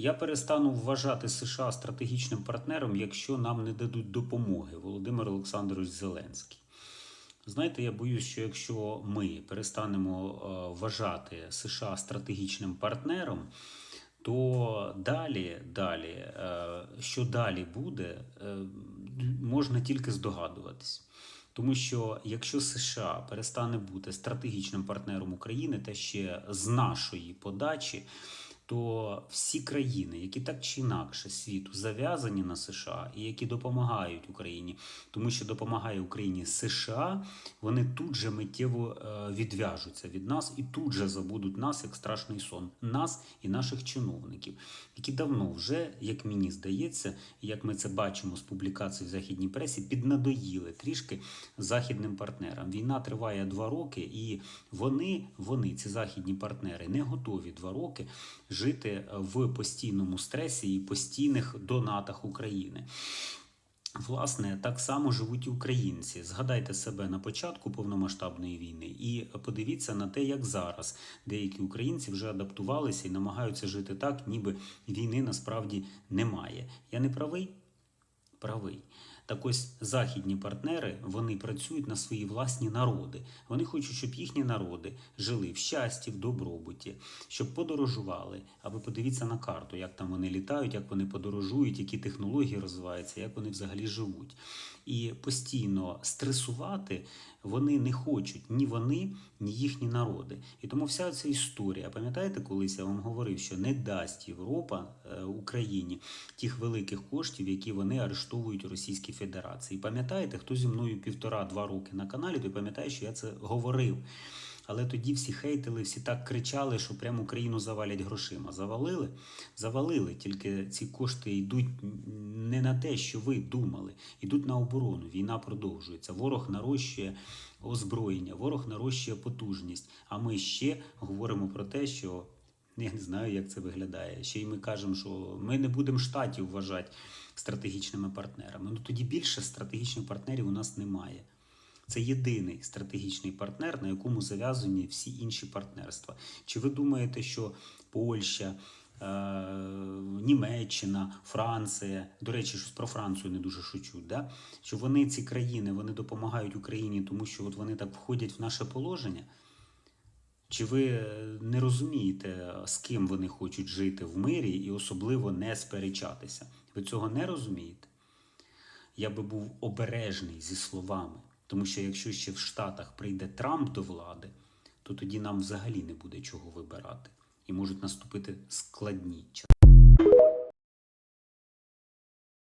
Я перестану вважати США стратегічним партнером, якщо нам не дадуть допомоги Володимир Олександрович Зеленський. Знаєте, я боюсь, що якщо ми перестанемо е, вважати США стратегічним партнером, то далі, далі, е, що далі буде, е, можна тільки здогадуватись. Тому що якщо США перестане бути стратегічним партнером України, та ще з нашої подачі, то всі країни, які так чи інакше світу зав'язані на США і які допомагають Україні, тому що допомагає Україні США, вони тут же миттєво е, відв'яжуться від нас і тут же забудуть нас як страшний сон, нас і наших чиновників, які давно вже, як мені здається, як ми це бачимо з публікацій в західній пресі, піднадоїли трішки західним партнерам. Війна триває два роки, і вони, вони, ці західні партнери, не готові два роки жити в постійному стресі і постійних донатах України. Власне, так само живуть і українці. Згадайте себе на початку повномасштабної війни і подивіться на те, як зараз деякі українці вже адаптувалися і намагаються жити так, ніби війни насправді немає. Я не правий? Правий. Так ось західні партнери вони працюють на свої власні народи. Вони хочуть, щоб їхні народи жили в щасті, в добробуті, щоб подорожували. А ви подивіться на карту, як там вони літають, як вони подорожують, які технології розвиваються, як вони взагалі живуть. І постійно стресувати вони не хочуть ні вони, ні їхні народи. І тому вся ця історія, пам'ятаєте, колись я вам говорив, що не дасть Європа е, Україні тих великих коштів, які вони арештовують у Російській Федерації. Пам'ятаєте, хто зі мною півтора-два роки на каналі, той пам'ятає, що я це говорив. Але тоді всі хейтили, всі так кричали, що прямо Україну завалять грошима. Завалили? Завалили. Тільки ці кошти йдуть не на те, що ви думали, йдуть на оборону. Війна продовжується. Ворог нарощує озброєння, ворог нарощує потужність. А ми ще говоримо про те, що я не знаю, як це виглядає. Ще й ми кажемо, що ми не будемо штатів вважати стратегічними партнерами. Ну тоді більше стратегічних партнерів у нас немає. Це єдиний стратегічний партнер, на якому зав'язані всі інші партнерства. Чи ви думаєте, що Польща, е, Німеччина, Франція, до речі, щось про Францію не дуже шучуть, да? що вони ці країни вони допомагають Україні, тому що от вони так входять в наше положення? Чи ви не розумієте, з ким вони хочуть жити в мирі і особливо не сперечатися? Ви цього не розумієте? Я би був обережний зі словами. Тому що якщо ще в Штатах прийде Трамп до влади, то тоді нам взагалі не буде чого вибирати. І можуть наступити складні часи.